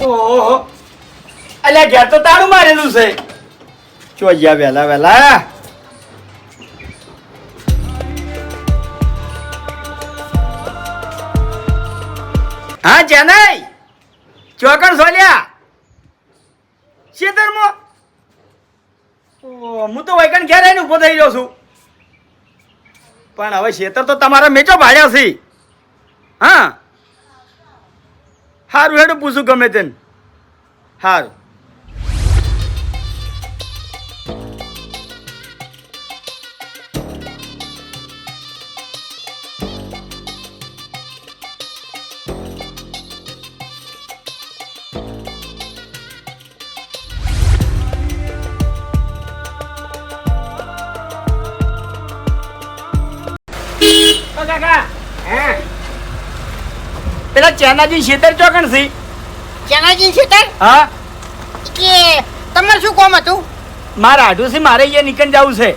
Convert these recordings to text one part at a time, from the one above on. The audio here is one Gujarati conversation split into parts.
ઓહો. અલ્યા, ઘેર તો તાળું મારેલું છે. ચોજ્યા વેલા વેલા હા ચેન્નાઈ ચોકણ સોલ્યા? શેતરમાં હું તો વૈકણ ઘેર આવીને ઊભો થઈ રહ્યો છું. પણ હવે શેતર તો તમારા મેચો ભાડ્યા છે. હા. હારું હેડું પૂછું ગમે તેને. હારું. ઓ કાકા પેલા ચેનાજી શેતર ચોકણ સી ચેનાજી શેતર? હા. કે તમારે શું કામ હતું? મારા આઢું સી મારે અહીંયા નીકળ જવું છે.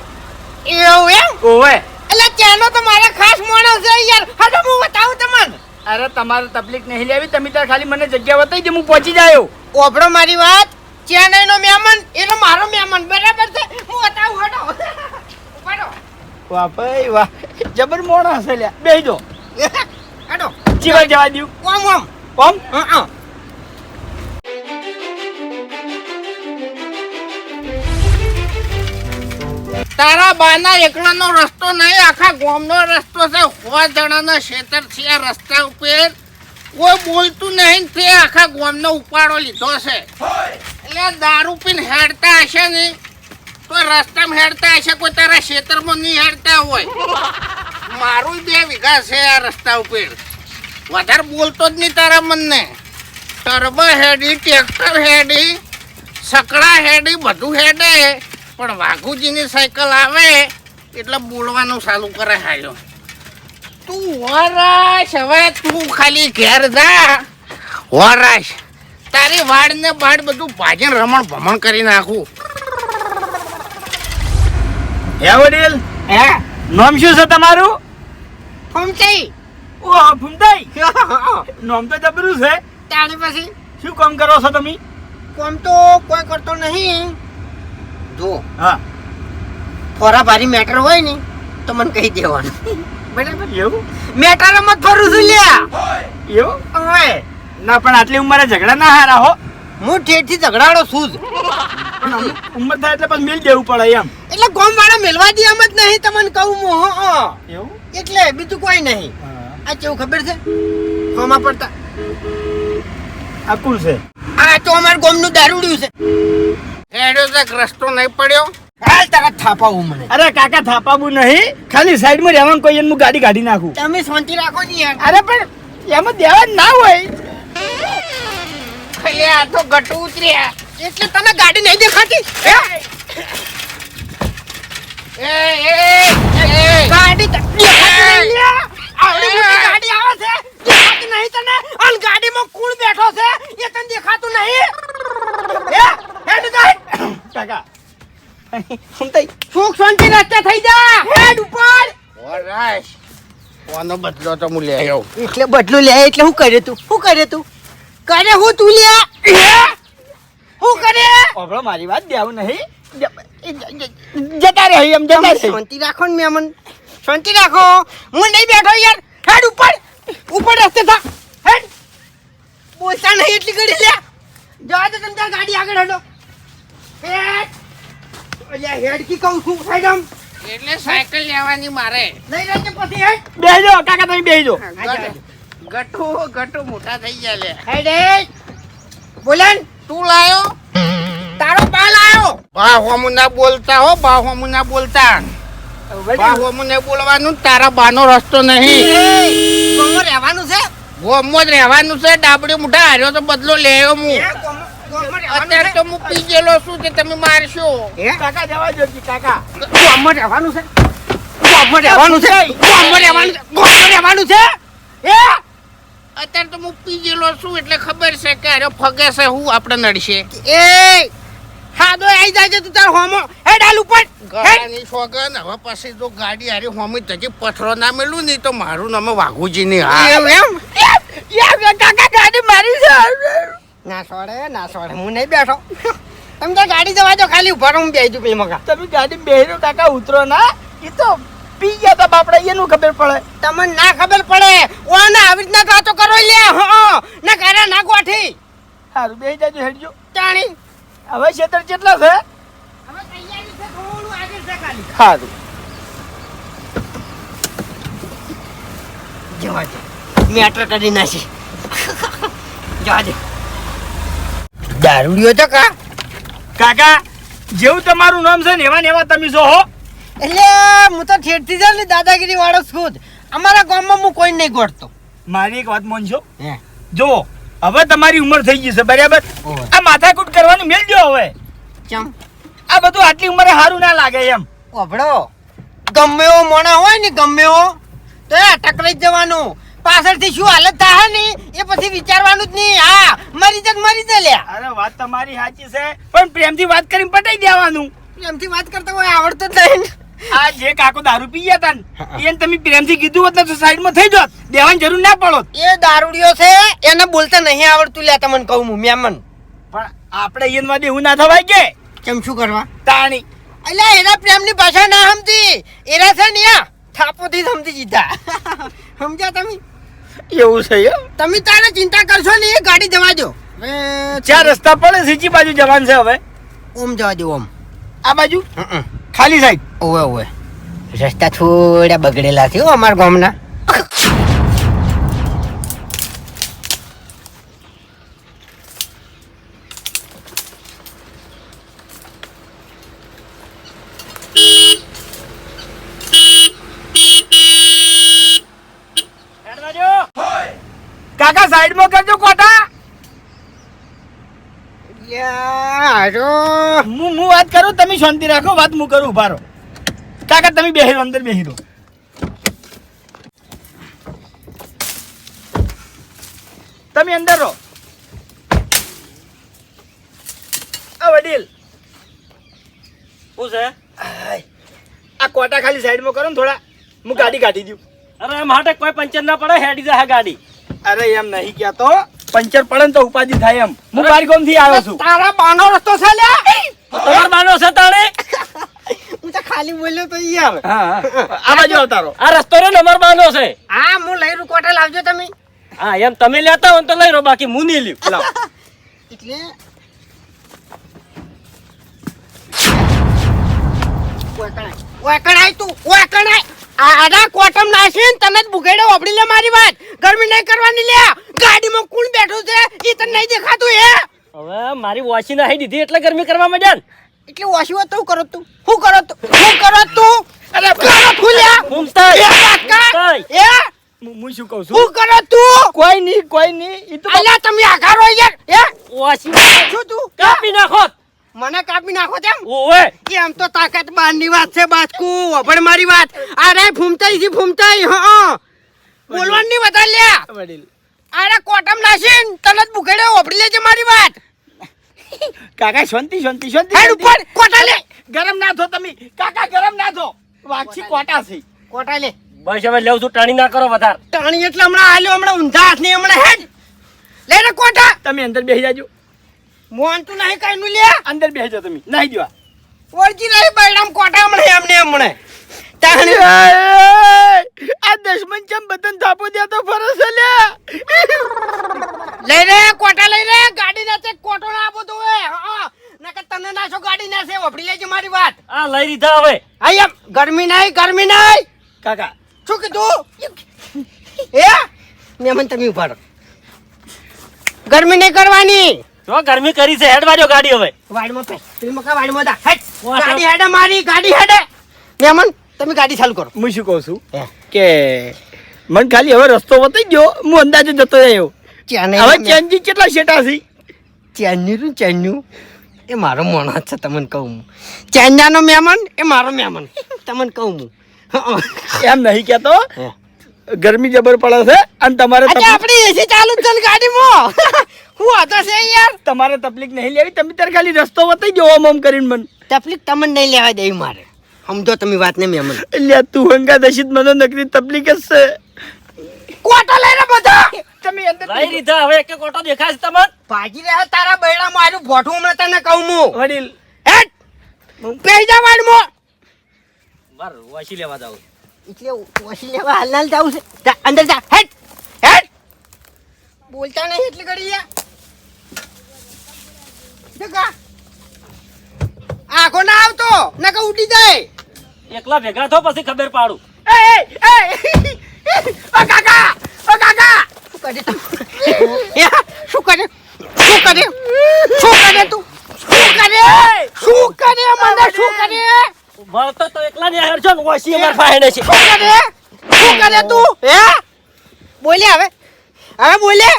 એવું એમ? ઓવે. એટલે ચેનો તો મારા ખાસ માણસ છે યાર. હાલો હું બતાવું તમને. અરે તમારે તકલીફ નહીં લેવી. તમે ત્યાં ખાલી મને જગ્યા બતાવી દે હું પહોંચી જાયો. ઓભળો મારી વાત. ચેન્નઈ નો મહેમાન એનો મારો મહેમાન. બરાબર છે? હું બતાવું હડો ઉપાડો. વાહ ભાઈ વાહ. જબર મોણા હશે લ્યા. બેહી દો હટો જવા દઉં. ઓમ ઓમ. ઓમ? હા હા. તારા બાના એકલાનો રસ્તો નહીં આખા ગામનો રસ્તો છે. સો જણાના ખેતર છે આ રસ્તા ઉપર. કોઈ બોલતું નહીં તે આખા ગામનો ઉપાડો લીધો છે. એટલે દારૂ પીને હેડતા હશે ને તો રસ્તામાં હેડતા હશે કોઈ તારા ખેતરમાં નહીં હેડતા હોય. મારું બે વીઘા છે આ રસ્તા ઉપર. વધારે બોલતો જ નહીં તારા મનને. ટર્બો હેડી ટ્રેક્ટર હેડી સકડા હેડી બધું હેડે. પણ વાઘુજીની સાયકલ આવે એટલે બોલવાનું ચાલુ કરે હાલ્યો. તું વરાશ હવે તું ખાલી ઘેર જા. વરાશ. તારી વાડ ને બાડ બધું ભાજન રમણ ભમણ કરી નાખું. હે વડીલ? હે? નામ શું છે તમારું? ફમચાઈ ઓ ફૂમતાઈ નામ તો જબરું છે. તાણી પછી? શું કામ કરો છો તમે? કામ તો કોઈ કરતો નહીં. જો હા. ફોરા ભારી મેટર હોય ને તો મને કહી દેવાનું. બરાબર એવું? મેટર મત ફરું છું લ્યા. એવું? ઓય ના પણ આટલી ઉંમરે ઝઘડા ના હારા હો. હું ઠેઠથી ઝઘડાડો છું જ. પણ ઉંમર થાય એટલે પછી મિલ દેવું પડે એમ. એટલે ગોમ વાળા મેલવા દે એમ જ નહીં તમને કહું હો એવું? એટલે બીજું કોઈ નહીં. આ કેવું ખબર છે? હોમાં પડતા? આ કુલ છે. આ તો અમાર ગોમનું દારૂડિયું છે. હેડ્યો તક રસ્તો નહીં પડ્યો. હાલ તરત થાપાવું મને. અરે કાકા થાપાવું નહીં. ખાલી સાઈડમાં રહેવાનું કોઈ એનું હું ગાડી કાઢી નાખું. તમે શાંતિ રાખો ને યાર. અરે પણ એમાં દેવા ના હોય. ખાલી આ તો ગટુ ઉતર્યા. એટલે તને ગાડી નહીં દેખાતી? એ! એ એ ગાડી ત- દેખાતી નહીં લ્યા. આવડી ગાડી આવે છે. દેખાતી નહીં તને? અને ગાડીમાં કોણ બેઠો છે? એ તને દેખાતું નહીં? હે હેડ જાય કાકા. સુનતાઈ સુખ શાંતિ રસ્તે થઈ જા. હેડ ઉપર. ઓરાશ. કોનો બદલો તો હું લે આવ્યો એટલે બદલો લે એટલે હું કરે તું? શું કરે તું? કરે હું તું લે? હું? કરે? ઓબળો મારી વાત દેવું નહીં. જતા રહે એમ જતા રહે. શાંતિ રાખો ને મેમન. શાંતિ રાખો. હું નહીં બેઠો યાર. હેડ ઉપર. ઉપર રસ્તે થા. હેડ. બોલતા નહીં એટલી ઘડી લે. જવા દે તમે ગાડી આગળ હડો હેડ. અલ્યા હેડ કી કહું છું સાઈડ આમ એટલે સાયકલ લેવાની મારે. લઈ લેજે પછી હેડ. બેહજો કાકા તમે બેહજો. ગટુ ગટુ મોટા થઈ ગયા લે. હેડ બોલન. તું લાયો? તારો પાલ આયો બા હોમુ બોલતા હો બા હોમુ બોલતા. ને બોલવાનું તારા બાનો રસ્તો નહીં. ગોમો રહેવાનું છે? ગોમો જ રહેવાનું છે ડાબડી મુઠા હાર્યો તો બદલો લેયો હું. અત્યારે તો હું પી ગયેલો છું તે તમે મારશો. કાકા જવા જો કાકા. ગોમો રહેવાનું છે? ગોમો રહેવાનું છે? ગોમો રહેવાનું ગોમો રહેવાનું છે? એ અત્યારે તો હું પી ગયેલો છું એટલે ખબર છે કે અરે ફગે છે હું આપણે નડશે. એ હાદો આવી જાય તું તાર હોમો. હે આલ ઉપર. ગળાની સોગન હવે પછી જો ગાડી હારી હોમી તજી પથરો ના મેલું નહીં તો મારું નામ વાઘુજી ની હા એમ એમ. કાકા ગાડી મારી છે. ના સોડે ના સોડે હું નહીં બેઠો. તમે તો ગાડી જવા દો ખાલી ઊભા રહો, હું બેસી પેલી મગા. તમે ગાડી બેહી કાકા ઉતરો ના. એ તો પી ગયા તા બાપડા એનું ખબર પડે. તમને ના ખબર પડે. ઓને આવી રીતના વાતો કરો લે હા ના કરે ના ગોઠી. સારું બેહી જાજો હેડજો. જાણી હવે ક્ષેત્ર કેટલા છે? જવા દે. મેટર કરી નાખી. જવા દે. દારૂડિયો તો કા? કાકા જેવું તમારું નામ છે ને એવા ને એવા તમે હો. એટલે હું તો ઠેરથી જાઉં ને દાદાગીરી વાળો છું જ. અમારા ગામમાં હું કોઈ નહીં ગોઠતો. મારી એક વાત માનજો. હે. જો હવે તમારી ઉંમર થઈ ગઈ છે બરાબર? આ માથાકૂટ કરવાનું મેલ દો હવે. ચમ. આ બધું આટલી ઉંમરે સારું ના લાગે એમ. ઓભળો. ગમે એવો મોણા હોય ને ગમે એવો તો એ ટકરાઈ જ જવાનું. પાછળથી શું હાલત થાય ને એ પછી વિચારવાનું જ નહીં. હા મરી જ મરી જ લ્યા. અરે વાત તમારી સાચી છે પણ પ્રેમથી વાત કરીને પટાઈ દેવાનું. પ્રેમથી વાત કરતા હોય આવડતું જ નહીં આ જે કાકો દારૂ પી ગયા તા એને તમે પ્રેમથી કીધું હોત ને તો સાઈડમાં થઈ જોત. દેવાની જરૂર ના પડો એ દારૂડિયો છે એને બોલતા નહીં આવડતું. લે તમને કહું હું મેમન. પણ આપણે એને વાદે એવું ના થવાય કે? કેમ શું કરવા? તાણી. એટલે એના પ્રેમની ભાષા ના સમજી. એના છે ને આ થાપોથી સમજી જીધા સમજ્યા તમે? એવું છે તમે તારે ચિંતા કરશો ને એ ગાડી જવા દો. ચાર રસ્તા પડે સીચી બાજુ જવાનું છે હવે. ઓમ જવા દો ઓમ. આ બાજુ? ખાલી સાઈડ. ઓવે ઓવે રસ્તા થોડા બગડેલા છે હો અમારા ગામના. કાકા સાઈડમાં કરજો કોટા. યારો હું હું વાત કરું તમે શાંતિ રાખો વાત હું કરું ઊભા રહો. કાકા તમે બેહી અંદર બેહી રહો. તમે અંદર રહો. આ વડીલ. શું છે? આ કોટા ખાલી સાઈડમાં કરો ને થોડા. હું ગાડી કાઢી દઉં. અરે માટે કોઈ પંચર ના પડે હેડી જાય ગાડી. અરે એમ નહીં કહેતો. પંચર પડે ને તો ઉપાધિ થાય એમ. હું બારી થી આવ્યો છું. તારા બાનો રસ્તો છે લ્યા. તમારો બાનો છે હું તો ખાલી બોલ્યો તો યાર. આ બાજુ આવતારો આ રસ્તો રે નંબર બાંધો છે. હા હું લઈ રૂ કોટે લાવજો તમે. હા એમ તમે લેતા હોય તો લઈ રો બાકી હું નહીં લ્યું. લાવ. એટલે ઓકણાય તું ઓકણાય. આડા કોટમ નાખીને તને જ બુગેડે ઓબડી લે મારી વાત. ગરમી નહીં કરવાની લે. ગાડીમાં કોણ બેઠું છે? એ તને નહીં દેખાતું હે? હવે મારી વોશી નાખી દીધી એટલે ગરમી કરવા માંડ્યા એટલે ઓછી વાત હું કરો તું? હું કરો તું? હું કરો તું? અરે કરો તું લ્યા એ કાકા. એ. હું શું કહું છું? હું કરો તું? કોઈ નહીં કોઈ નહીં. ઈ તો અલ્યા તમે આઘારો યાર એ. વાસી શું તું? કાપી નાખો. મને કાપી નાખો તેમ? ઓવે. એમ તો તાકાત બારની વાત છે બાજકુ વભણ મારી વાત. અરે ફૂમતાઈ જી ફૂમતાઈ. હા બોલવાની વધારે લ્યા અરે કોટમ નાસીન તને જ બુકેડે ઓપડી લેજે મારી વાત. કાકા શાંતિ શાંતિ શાંતિ હેડ ઉપર કોટા લે. ગરમ ના થો તમે. કાકા ગરમ ના થો. વાક્ષી કોટા છે. કોટા લે. બસ હવે લેવ છું ટાણી ના કરો વધારે. ટાણી એટલે હમણાં આલ્યો હમણાં ઊંધા હાથની હમણાં. હેડ. લે ને કોટા તમે અંદર બેસી જાજો. મોન તું નહીં કઈ નું લે અંદર બેસી જાઓ તમે. નાહી જો ઓરજી નહીં બૈરામ કોટા હમણાં એમને હમણાં. ટાણી આ દશમન ચમ બતન થાપો દે તો ફરસ લે. લઈ રે કોટા લઈ રે ગાડી ના તે કોટો ના આપો તો એ. હા નકર તને નાશો ગાડી ના છે ઓફડી લેજે મારી વાત. આ લઈ લીધા હવે. આઈ ગરમી નહીં ગરમી નહીં કાકા. શું કીધું? એ મેમન તમે ઊભા રહો. ગરમી નહીં કરવાની. જો ગરમી કરી છે હેડ વાજો ગાડી હવે. વાડમાં પે તું મકા વાડમાં દા. હેડ. ગાડી હેડે મારી ગાડી હેડે. મેમન તમે ગાડી ચાલુ કરો. હું શું કહું છું? કે મને ખાલી હવે રસ્તો બતાવી ગયો હું અંદાજે જતો રહ્યો. હવે ચેન્જી કેટલા શેટા છે? ચેન્નઈનું ચેન્નુ એ મારો મોણસ છે તમને કહું હું. ચેન્નાનો મહેમાન એ મારો મહેમાન. તમને કહું હું. એમ નહીં કહેતો. ગરમી જબર પડે છે અને તમારે આપણી એસી ચાલુ છે ગાડીમાં. હું હતો છે યાર? તમારે તકલીફ નહીં લેવી તમે ત્યારે ખાલી રસ્તો બતાવી ગયો ઓમ ઓમ કરીને મને. તકલીફ તમને નહીં લેવા દે મારે. સમજો તમે વાત ને મહેમાન એટલે તું હંગા દશિત મને નકરી તકલીફ જ છે. કોટો લઈને બધા! તમે અંદર લઈ લીધા હવે એક કોટો દેખાય તમને? ભાગી રહ્યા તારા બૈડા મારું ભોઠું હમણાં તને કહું હું. વડીલ. હેટ! પેઈ જા વાડમાં બાર વાસી લેવા જાવ એટલે ઓછી લેવા હાલનાલ જાવ છે. અંદર જા. હેટ! હેટ! બોલતા નહીં એટલે ઘડી યા. જગા આખો ના આવતો નકા ઉડી જાય. એકલા ભેગા થો પછી ખબર પાડું. એ એ એ ઓ કાકા ઓ કાકા. શું કરે તું? શું કરે? શું કરે? શું કરે તું? શું કરે? શું કરે? મને શું કરે? મળતો તો એકલા ને હેર છો ને ઓસી અમાર ફાહેડે છે. શું કરે? શું કરે તું? હે? બોલે હવે. હવે બોલે.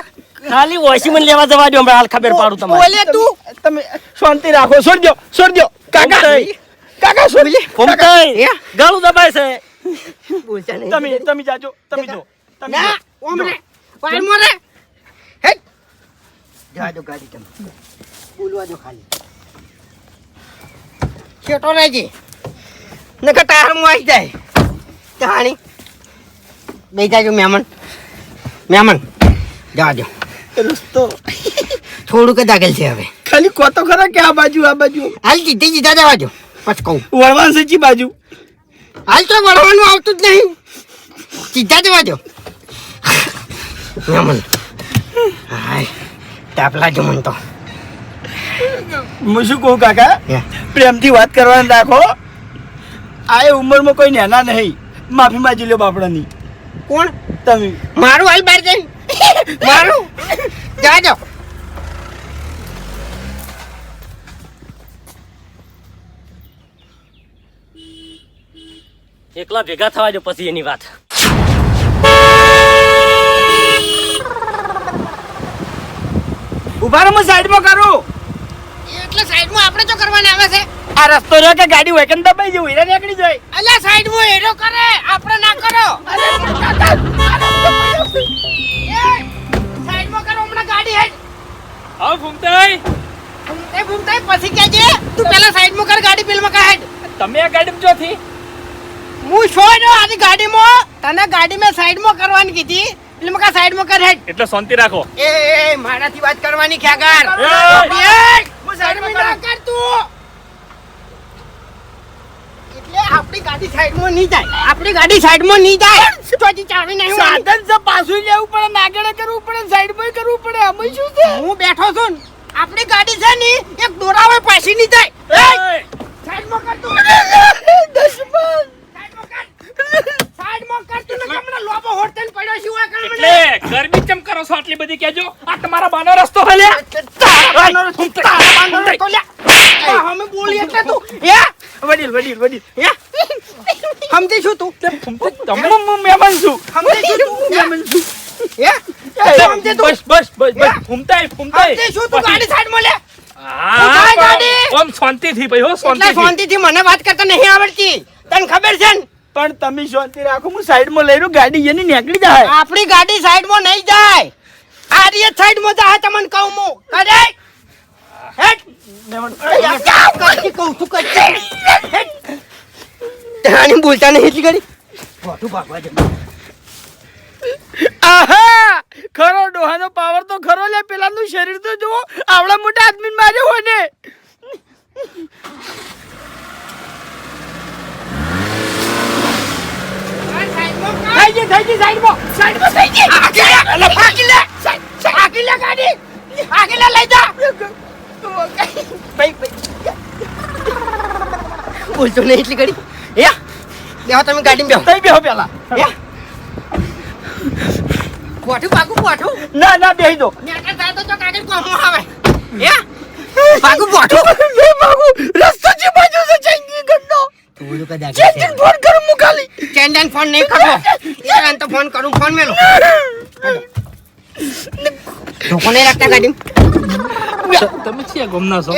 ખાલી વાસી મને લેવા જવા દો હમણાં હાલ ખબર પાડું તમારે. બોલે તું. તમે શાંતિ રાખો. છોડજો છોડજો કાકા. કાકા સોરી ફૂમતાઈ, હે? ગળું દબાય છે. બોલતા નહીં. તમે તમે જાજો તમે જો તમે ના જો. ઓમરે પાર મોરે. હે? જાજો ગાડી તમે. બોલવા દો ખાલી. છેટો રહેજે. નકર ટાયરમાં આવી જાય. તાણી. બે જાજો મહેમાન. મહેમાન જાજો. રસ્તો. થોડુંક જ આગળ છે હવે. ખાલી કોતો ખરા કે આ બાજુ આ બાજુ. હાલ જીતી જીતા જવાજો પછી કહું. વળવાન સચી બાજુ. હાલ તો વળવાનું આવતું જ નહીં. સીધા જવાજો નમન હાય તાપલા જો મન તો. હું શું કહું કાકા? પ્રેમથી વાત કરવાની રાખો. આ ઉંમરમાં કોઈ નેના નહીં. માફી માજી લો બાપડાની. કોણ? તમે. મારું હાલ બહાર જઈ. મારું? જાજો એકલા ભેગા થવા જો પછી એની વાત ઊભા રહો હું સાઈડમાં કરું એટલે સાઈડમાં આપણે તો કરવાના આવે છે આ રસ્તો રહ્યો કે ગાડી વેકન દબાઈ જવું હીરા નીકળી જાય અલ્યા સાઈડમાં એરો કરે આપણે ના કરો અરે સાઈડમાં કરો હમણાં ગાડી હેડ હા ફૂમતાઈ એ ભૂમતાઈ પછી કહેજે તું પહેલા સાઈડમાં કર ગાડી પેલમાં કર હેડ તમે આ ગાડીમાં ચોથી હું છોડ્યો આની ગાડીમાં? તને ગાડીમાં સાઈડમાં કરવાની કીધી. એટલે મકા સાઈડમાં કર હેડ. એટલે શાંતિ રાખો. એ એ, મારાથી વાત કરવાની ખ્યાગાર એ! હું સાઈડમાં ના કર. તું. એટલે આપણી ગાડી સાઈડમાં નહીં જાય. આપણી ગાડી સાઈડમાં નહીં જાય. ચોથી ચાવી નહીં. સાધન છે પાછું લેવું પડે નાગડે કરવું પડે સાઈડમાં કરવું પડે. અમે શું છે? હું બેઠો છું ને. આપણી ગાડી છે ને એક દોરાવે પાછી નહીં જાય. સાઈડમાં કર તું. દુશ્મન સાઈડમાં કર સાઈડમાં કર તું ને હમણાં લોબો હોટલ પડ્યો છે ઓય કર મને. એટલે ગરમી ચમ કરો છો આટલી બધી કેજો આ તમારા બાનો રસ્તો હલ્યા તારા બાંધો રે, તારા બાંધો રે, તો અમે બોલી એટલે તું હે વડીલ વડીલ વડીલ હે સમજી શું તું. તમે હું હું મહેમાન છું. સમજી શું તું મહેમાન છું. હે બસ બસ બસ બસ. ફૂમતાઈ ફૂમતાઈ સમજી શું તું ગાડી સાઈડમાં લે. હા ગાડી. ઓમ શાંતિથી ભાઈ હો શાંતિથી. શાંતિથી મને વાત કરતા નહીં આવડતી. તને ખબર છે ને? પણ તમે શાંતિ રાખો હું સાઈડમાં લઈ રહ્યો ગાડી એની નીકળી જાય. આપણી ગાડી સાઈડમાં નહીં જાય. આ સાઈડમાં જાય તમને કહું હું. કરે? હેટ કહું છું બોલતા નહીં એટલી. આહા! ખરો ડોહાનો પાવર તો ખરો લે. પેલાનું શરીર તો જુઓ આવડા મોટા આદમી માર્યો હોય ને. થઈ ગઈ થઈ ગઈ સાઈડમાં સાઈડમાં થઈ ગઈ. આગળ લે આગળ લે આગળ લે ગાડી? આગળ લઈ જા. ભાઈ ભાઈ. બોલતો નહીં એટલી ગાડી. એ બેહો તમે ગાડીમાં બેહો. તઈ બેહો પેલા? એ કોઠું પાકું કોઠું ના ના બેહી દો. નેટર થાય તો તો કાગળ કોમો આવે. એ પાકું પોઠું મે પાકું રસ્તો જે બાજુ છે ચંગી ગંડો થોડું કદા ચેન્જિન ફોન કરું મુકાલી. ખાલી ચેન્ડન ફોન નહીં કરવો એ તો ફોન કરું ફોન મેલો. ધોકો નહીં રાખતા ગાડી તમે છીએ ગમના છો?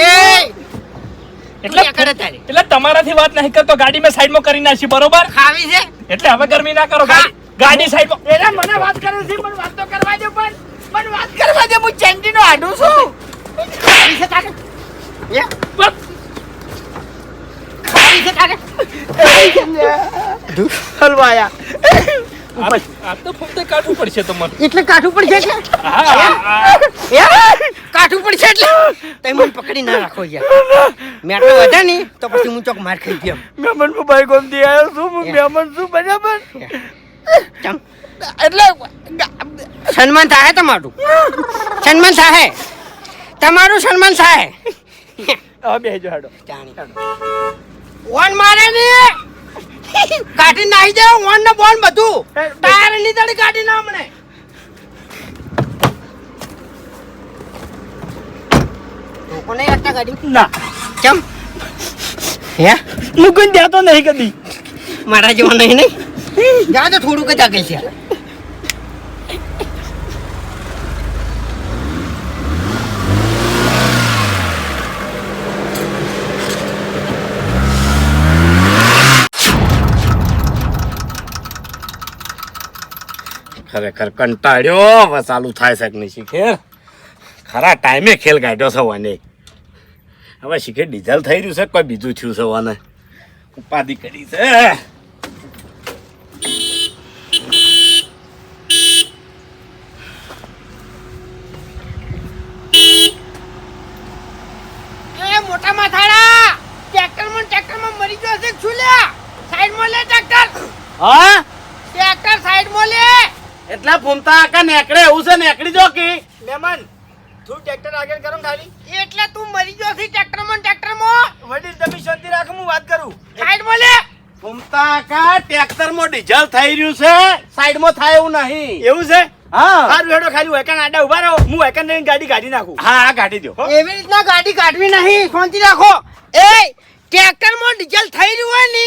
એટલે એટલે કરે તારી? એટલે તમારાથી વાત નહીં કરતો ગાડી મેં સાઈડમાં કરી નાખી બરોબર? ખાવી છે? એટલે હવે ગરમી ના કરો ગાડી ગાડી સાઈડમાં એલા મને વાત કરે છે પણ વાત તો કરવા દે પણ પણ વાત કરવા દે હું ચેન્જીનો આડું છું. ખાવી છે ખાવી હલવાયા ફક્ત કાઢવું પડશે તમારે. એટલે કાઠું પડશે એટલે એમ? કાઠું પડશે એટલે? તમે મને પકડી ના રાખો યાર. મેં તો વધે નહીં તો પછી હું ચોક માર ખાઈ ગયો આવ્યો છું હું છું બરાબર? એટલે સન્માન થાય તમારું? સન્માન થાય તમારું સન્માન થાય હવે બેસજો હાડો. ઓન મારે ને કાઢી નાખી દે ઓન ને બોન બધું. ટાયરની તળી કાઢી ના હમણે. કોને નહીં કાઢી ગાડી ના. કેમ? હે? હું કોઈ દેતો નહીં કદી. મારા જેવો નહીં નહીં. જા તો થોડુંક જ આગળ છે. ખરેખર કંટાળ્યો હવે ચાલુ થાય છે કે નહીં શીખેર ખરા ટાઈમે ખેલ કાઢ્યો છે વાને. હવે શીખે ડીઝલ થઈ રહ્યું છે કોઈ બીજું થયું છે વાને? ઉપાધિ કરી છે. એ મોટા માથાડા ટ્રેક્ટરમાં ટ્રેક્ટરમાં મરી ગયો છે છૂલ્યા લે સાઈડમાં લે ટ્રેક્ટર. હા ટ્રેક્ટર સાઈડમાં લે એટલે ફૂમતા આકા નેકડે એવું છે નેકડી જો કે. મહેમાન તું ટ્રેક્ટર આગળ કરો ખાલી. એટલે તું મરી ગયો છે ટ્રેક્ટરમાં ટ્રેક્ટરમાં વડીલ તમે શાંતિ રાખ હું વાત કરું. સાઈડમાં લે ફૂમતા આકા ટ્રેક્ટરમાં ડીઝલ થઈ રહ્યું છે? સાઈડમાં થાય એવું નહીં. એવું છે? હા. સારું હેડો ખાલી વેકન આડા ઊભા રહો. હું વેકન લઈને ગાડી કાઢી નાખું. હા હા કાઢી દો એવી રીતના ગાડી કાઢવી નહીં. શાંતિ રાખો. એ ટ્રેક્ટરમાં ડીઝલ થઈ રહ્યું હોય ને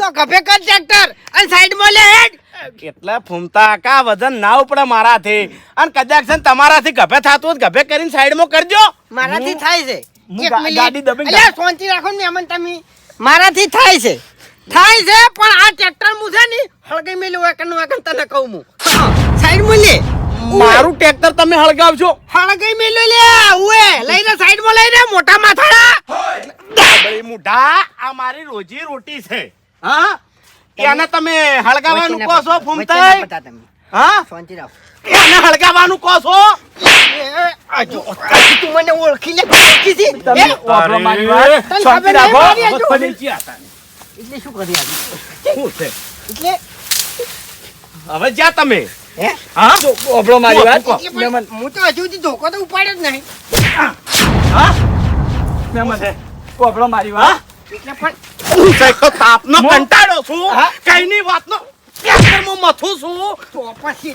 તો ગભે કર ટ્રેક્ટર અને સાઈડમાં લે હેડ. એટલે ફૂમતા આકા વજન ના ઉપડે મારાથી. અને કદાચ તમારાથી ગભે થાતું હોય ગભે કરીને સાઈડમાં કરજો. મારાથી થાય છે. એક મિનિટ. ગાડી સોંચી રાખો ને અમન તમે. મારાથી થાય છે. થાય છે પણ આ ટ્રેક્ટર મુ છે ને હળગઈ મેલું એકનું એકન તને કહું હું સાઈડમાં લે. મારું ટ્રેક્ટર તમે હળગાવજો. હળગાઈ મેલું લે ઉએ. લઈને સાઈડમાં લઈને મોટા માથાડા. ભાઈ મુઢા આ મારી રોજી રોટી છે. હા? એને તમે હળગાવાનું કહો છો ફૂમતાઈ હા? શાંતિ રાખ એને હળગાવાનું કહો છો? એ, આ જો, તું મને ઓળખી લે ઓળખી છે? તમે એ, મારી વાત શાંતિ રાખો. મારી આ જો. બધી ક્યાં હતા? એટલે શું કરી આજે શું છે? એટલે હવે જ્યાં તમે હે? હા? વાપરો મારી વાત? એટલે પણ મહેમાન હું તો હજુ ધોકો તો ઉપાડ્યો જ નહીં. હા? મહેમાન વાપરો મારી વાત? એટલે પણ તો તાપનો કંટાળો છું. કઈની વાતનો ટ્રેક્ટરમાં મથું છું. તો પછી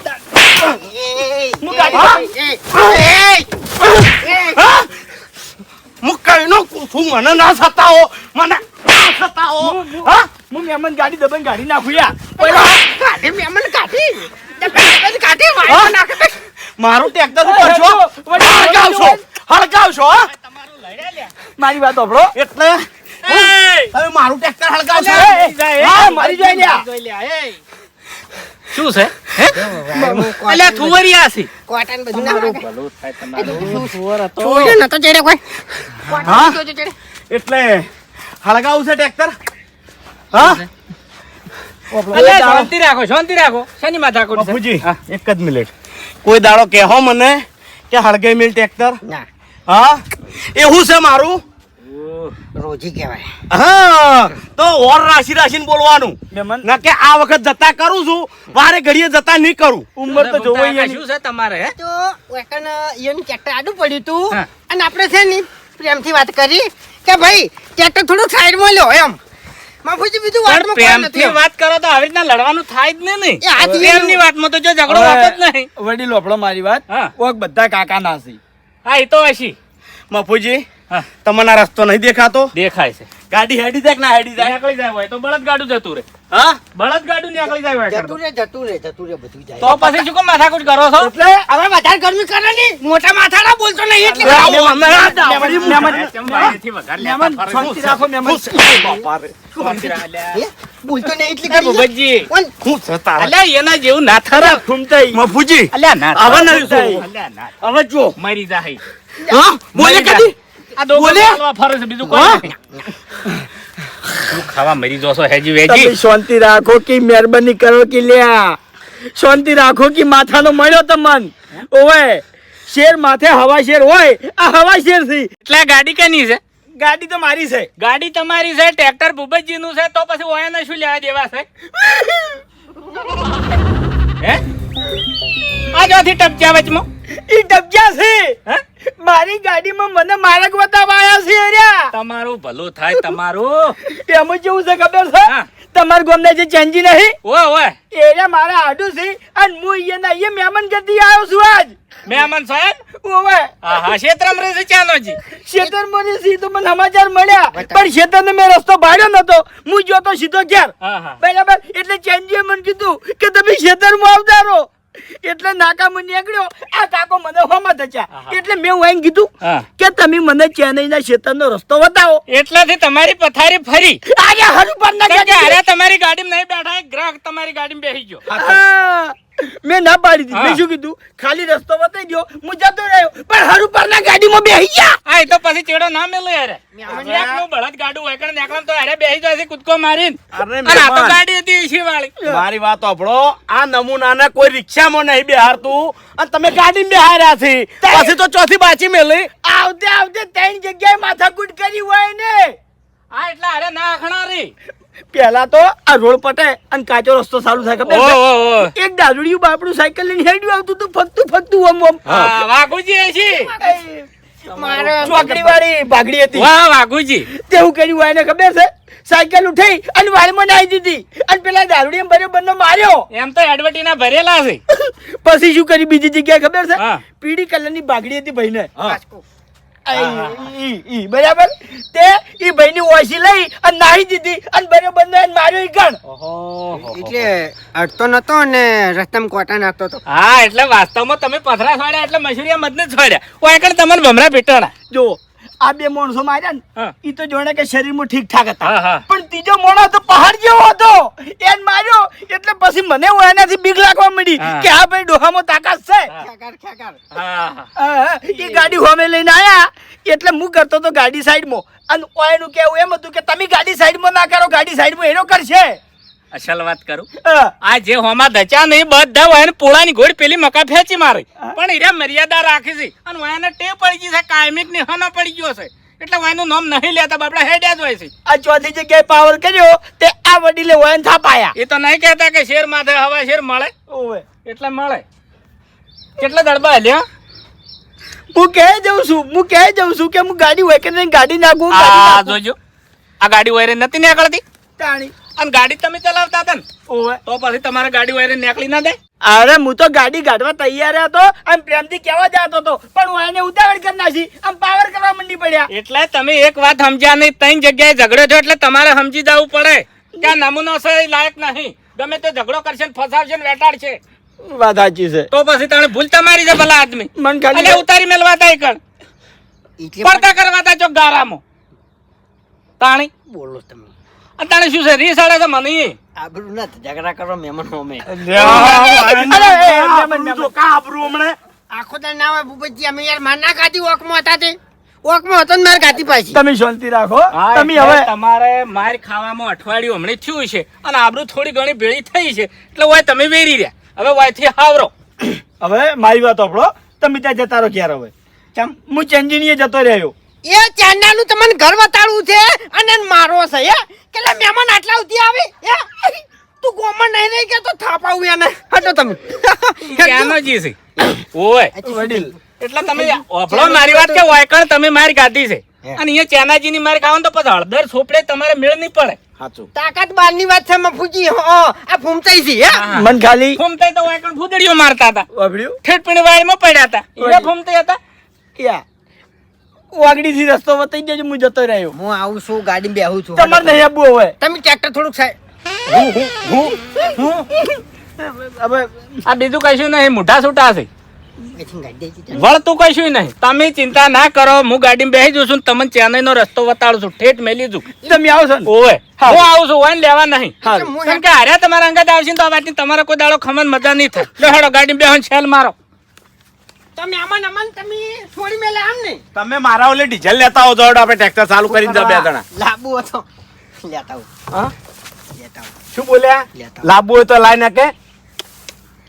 હું ગાડી- એ, એ, એ, હા? હું કઈનો છું? મને ના સતાવો. મને સતાવો. હા હું મહેમાન ગાડી દબાઈને કાઢી નાખું યાર. ગાડી મેમન કાઢી. મારું ટ્રેક્ટર ઉપર છો હળગાવશો હળગાવશો હા મારી વાત વાપરો એટલે તમે મારું ટ્રેક્ટર હળગાવશો હા, મારી જોઈ લ્યા. લે, શું છે અલ્યા, થુવરિયા છે કોટન બધું ના લાગે. સુવર હતો કોઈ કોટન હા? એટલે હળગાવું છે ટ્રેક્ટર હા શાંતિ રાખો શાંતિ રાખો. શેની માથા કોટ બાપુજી એક જ મિનિટ. કોઈ દાડો કહેવો મને કે હળગે મિલ ટ્રેક્ટર? ના. હા? એવું છે મારું? રોજી કહેવાય. હા તો ઓર રાશિ રાશિને બોલવાનું. ના કે આ વખત જતા કરું છું વારે ઘડીએ જતા નહીં કરું. ઉંમર તો જોવો શું છે તમારે હે? તો વેકન આડું પડ્યું તું અને આપણે છે ને પ્રેમથી વાત કરી કે ભાઈ ટ્રેક્ટર થોડું સાઈડમાં લ્યો એમ. માફુજી બીજું વાતમાં કોઈ નથી વાત કરો તો આવી રીતના લડવાનું થાય જ નહીં. ને એ આ ની પ્રેમની વાતમાં તો જો ઝઘડો વાતો જ નહીં. વડી લોપડો મારી વાત. કોક બધા કાકા નાસી. હા એ તો હશી. મફુજી હા. તમને રસ્તો નહીં દેખાતો? દેખાય છે. ગાડી હેડી જાય ના હેડી જાય. નીકળી જાય હોય તો બળદ ગાડું જતું રે હા? બળદ ગાડું નીકળી જાય જતું રે જતું રે જતું રે બધું જાય. તો પછી શું કામ માથાકૂટ કરો છો? એટલે હવે વધારે ગરમી કરે ની મોટા બોલતો નહીં એટલે રે. હે? બોલતો નહીં એટલે કરી? અલ્યા એના જેવું ના થરે ઘૂમતાઈ. મફુજી. અલ્યા ના હવે ના હવે જો મરી જાય. હા? બોલે કદી? આ દો બોલે? ફરે છે બીજું કોઈ. તું ખાવા મરી જોશો હેજી વેજી. તમે શાંતિ રાખો કે મહેરબાની કરો કે લ્યા. શાંતિ રાખો કે માથાનો મળ્યો તમન ઓવે શેર માથે હવા શેર હોય આ હવા શેરથી એટલે આ ગાડી કેની છે? ગાડી તો મારી છે. ગાડી તમારી છે ટ્રેક્ટર ભૂપતજી નું છે તો પછી ઓયાને શું લેવા દેવા છે? હે? આ જોથી ટપક્યા વચમાં ઈ ડબજા છે? હે? મારી ગાડીમાં મને માર્ગ બતાવવા આયા છે અર્યા. તમારું ભલું થાય તમારું. એમાં જેવું છે ખબર છે? તમાર ગોમને જે ચેન્જી નહીં? ઓય ઓય. એરિયા મારા આડું છે. અને હું અહીંયા ના અહીંયા મહેમાન ગતિ આવ્યો છું આજ. મહેમાન સાહેબ? ઓવે. હા હા ક્ષેત્રમ રહે છે ચાનોજી શેતર મને સીધો મને સમાચાર મળ્યા. પણ શેતર મેં રસ્તો ભાડ્યો નતો હું જોતો સીધો ઘેર. હા હા. બરાબર? એટલે ચેન્જીએ મને કીધું કે તમે ખેતરમાં આવતા રહો. એટલે નાકામાં નીકળ્યો. આ કાકો મને હોમાં થયા એટલે મેં હું કીધું કે તમે મને ચેન્નઈના ખેતરનો રસ્તો બતાવો. એટલાથી તમારી પથારી ફરી. આજે હરું પર ના તમારી ગાડીમાં નહીં બેઠા ગ્રાહક તમારી ગાડીમાં બેસી ગયો. મેં ના પાડી દીધી. મેં શું કીધું? ખાલી રસ્તો બતાવી દો હું જતો રહ્યો. પણ હરુ પર ના ગાડીમાં બેસી ગયા. હા એ તો પછી ચેડો ના મેલો યાર. નેકનું બળદ ગાડું હોય કારણ નેકલામ તો અરે બેહી જાય છે કૂદકો મારીને. અરે આ તો ગાડી હતી એસી વાળી. મારી વાત સાંભળો. આ નમૂનાને કોઈ રિક્ષામાં નહીં બેહારતું અને તમે ગાડીમાં બેહાર્યા છે. પછી તો ચોથી બાચી મેલી. આવતે આવતે ત્રણ જગ્યાએ માથાકૂટ કરી હોય ને. હા એટલે હારે ના અખણારી. પેલા તો આ રોડ પટે અને કાચો રસ્તો ચાલુ થાય ખબર એક દાદુડિયું બાપડું સાયકલ લઈને હેડ્યું આવતું તું ફગતું ફગતું ઓમ ઓમ વાઘુજી છે ચોકડી વાળી ભાગડી હતી. વાહ વાઘુજી. તેવું કર્યું હોય ને ખબર છે? સાયકલ ઉઠાઈ અને વાળમાં નાઈ દીધી. અને પેલા દારૂડી એમ ભર્યો બંને માર્યો. એમ તો એડવર્ટીના ભરેલા છે. પછી શું કર્યું બીજી જગ્યાએ ખબર છે. પીળી કલરની બાગડી હતી ભાઈને. બરાબર? તે ઈ ભાઈની ઓછી લઈ અને નાહી દીધી અને બરાબર ને માર્યો ઈ ગણ. એટલે અડતો નતો ને રસ્તામાં કોટા નાખતો તો હા એટલે વાસ્તવમાં તમે પથરા છોડ્યા એટલે મશુરિયા મત જ છોડ્યા. ઓય કણ તમને ભમરા પીટાણા જો આ બે માણસો માર્યા ને એ તો જોણે કે શરીરમાં ઠીક ઠાક હતા. હા, હા. પણ ત્રીજો માણસ તો પહાડ જેવો હતો. એને માર્યો એટલે પછી મને હું એનાથી બીક લાગવા મળી કે હા ભાઈ ડોહામાં તાકાત છે. એ ગાડી હોમે લઈને આયા. એટલે હું કરતો તો ગાડી સાઈડમાં. અને ઓયનું કેવું એમ હતું કે તમે ગાડી સાઈડમાં ના કરો ગાડી સાઈડમાં એનો કરશે. અસલ વાત કરું. આ જે હોમાં દચા નહીં બધા વાયન પોળાની ઘોડ પેલી મકા ફેંચી મારી. પણ એરા મર્યાદા રાખી છે. અને વાયને ટે પડી ગઈ છે કાયમિકની હનો પડી ગયો છે. એટલે વાયનું નામ નહીં લેતા બાપડા હેડ્યા જ હોય છે. આ ચોથી જગ્યાએ પાવર કર્યો તે આ વડીલે વાયન થાપાયા. એ તો નહીં કહેતા કે શેર માથે હવા શેર મળે. ઓવે. એટલે મળે. કેટલા દડબા હલ્યા? હું કહે જઉં છું હું કહે જઉં છું કે હું ગાડી હોય કે ગાડી નાખું આ જોજો. આ ગાડી વાયરે નથી નીકળતી? તાણી. અને ગાડી તમે ચલાવતા હતા ને તો પછી તમારે ગાડી વાયરે નીકળી ના દે અરે હું તો ગાડી કાઢવા તૈયાર હતો આમ પ્રેમથી કેવા જતો હતો પણ હું એને ઉતાવળ કરી નાખી આમ પાવર કરવા મંડી પડ્યા. એટલે તમે એક વાત સમજ્યા નહીં ત્રણ જગ્યાએ ઝઘડો છો એટલે તમારે સમજી જવું પડે. કે આ નમૂનો છે એ લાયક નહીં. ગમે તે ઝઘડો કરશે ને ફસાવશે ને વેટાડશે. વાત સાચી છે. તો પછી તને ભૂલ તમારી છે ભલા આદમી. મન અને ખાલી ઉતારી મેલવા તા કણ. પડતા કરવા તા ચોક ગારામાં. તાણી. બોલો તમે. તાણે શું છે? રી સાડા છે મને. આબરૂ ના ઝઘડા કરો મહેમાન અમે. મહેમાન. કાબરું હમણે? આખો દાડ ના હોય ભૂપતજી અમે યાર માર ના ખાતી ઓકમાં હતા તે. ઓકમાં હતો ને માર ખાતી પાછી. તમે શાંતિ રાખો તમે હવે તમારે માર ખાવામાં અઠવાડિયું હમણાં થયું છે અને આબરૂ થોડી ઘણી ભેળી થઈ છે. એટલે વાય તમે વેરી રહ્યા. હવે વાયથી હાવરો. હવે મારી વાત આપણો તમે ત્યાં જતા રહો ક્યારે હવે? કેમ હું ચેન્જીનીએ જતો રહ્યો. એ ચાંદાનું તમને ઘર વતાડવું છે? અને મારો મારવો છે હે કેટલા મહેમાન આટલા સુધી આવી? હે તું ગોમન નહીં રહી કે તો થાપાવું એને. હટો તમે. ક્યાંનો છે? ઓય. વડીલ. એટલે તમે ઓફળો મારી વાત કે વાયકણ તમે મારી ગાધી છે. અને અહીંયા ચેનાજીની મારે ખાવાનું તો પછી હળદર સોપડે તમારે મેળ નહીં પડે. સાચું તાકાત બારની વાત છે મફુજી હો આ ફૂમતાઈ છે હે. મન ખાલી ફૂમતાઈ તો વાયકણ ફૂદડીઓ મારતા હતા. વાપર્યું? ઠેઠપીણી વાયરમાં પડ્યા હતા. એ ફૂમતાઈ હતા. યા વાગડી થી રસ્તો બતાવી દેજો હું જતો રહ્યો. હું આવું છું ગાડી બેહું છું. તમારે નહીં આવવું હવે. તમે ટ્રેક્ટર થોડુંક સાઈડ હવે આ બીજું કશું નહીં મોઢા છૂટા છે. ગાડી વળતું કશું નહીં. તમે ચિંતા ના કરો હું ગાડીમાં બેસી જઉં છું તમને તમને ચેન્નઈનો રસ્તો બતાડું છું. ઠેઠ મેલી છું તમે આવશો છો ઓવે. હા. હું આવું છું વાઈન લેવા નહીં. કેમ કે હાર્યા તમારા અંગત આવશે ને તો આ વાતની તમારે કોઈ દાડો ખમન મજા નહીં થાય. હેડો ગાડી બેહો છેલ મારો. તમે આમાં અમન તમે થોડી મેલે આમ નહીં તમે મારા ઓલે ડીઝલ લેતા આવો જોડો આપણે ટ્રેક્ટર ચાલુ કરીને દો બે જણા. લાબુ હતો લેતા આવો. હા? લેતા આવો. શું બોલ્યા? લાબુ હોય તો લાઈ નાખે.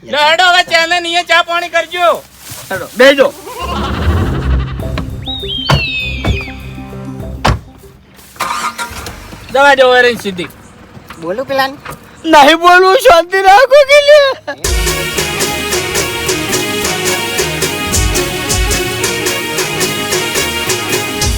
લડો હવે ચાને નીએ ચા પાણી કરજો. લડો બેજો. દવા જો વરે સીધી. બોલું પેલા નહીં બોલું શાંતિ રાખો કે લે